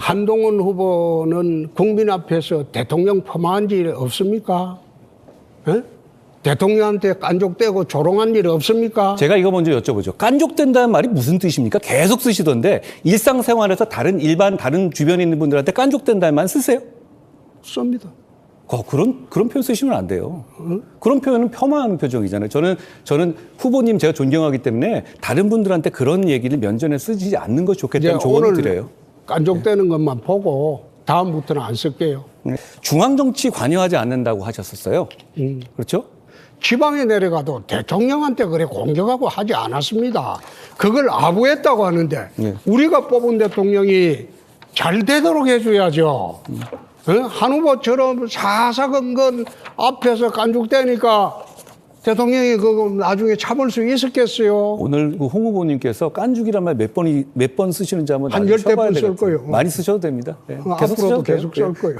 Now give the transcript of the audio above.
한동훈 후보는 국민 앞에서 대통령 폄하한 일 없습니까? 예? 대통령한테 깐족대고 조롱한 일 없습니까? 제가 이거 먼저 여쭤보죠. 깐족된다는 말이 무슨 뜻입니까? 계속 쓰시던데 일상생활에서 다른 일반 다른 주변에 있는 분들한테 깐족된다는 말 쓰세요? 씁니다. 어, 그런 그런 표현 쓰시면 안 돼요. 그런 표현은 폄하하는 표정이잖아요. 저는 저는 후보님 제가 존경하기 때문에 다른 분들한테 그런 얘기를 면전에 쓰지 않는 것이 좋겠다는 조언을 드려요. 깐족대는 것만 보고 다음부터는 안 쓸게요. 네. 중앙 정치 관여하지 않는다고 하셨었어요. 그렇죠? 지방에 내려가도 대통령한테 그래 공격하고 하지 않았습니다. 그걸 아부했다고 하는데 예. 우리가 뽑은 대통령이 잘 되도록 해줘야죠. 어? 한 후보처럼 사사건건 앞에서 깐죽대니까 대통령이 그거 나중에 참을 수 있었겠어요. 오늘 그 홍 후보님께서 깐죽이란 말 몇 번이 몇 번 쓰시는지 한번 한 열대 번쓸. 거예요. 많이 쓰셔도 됩니다. 네. 어, 계속 앞으로도. 계속 쓸 거예요.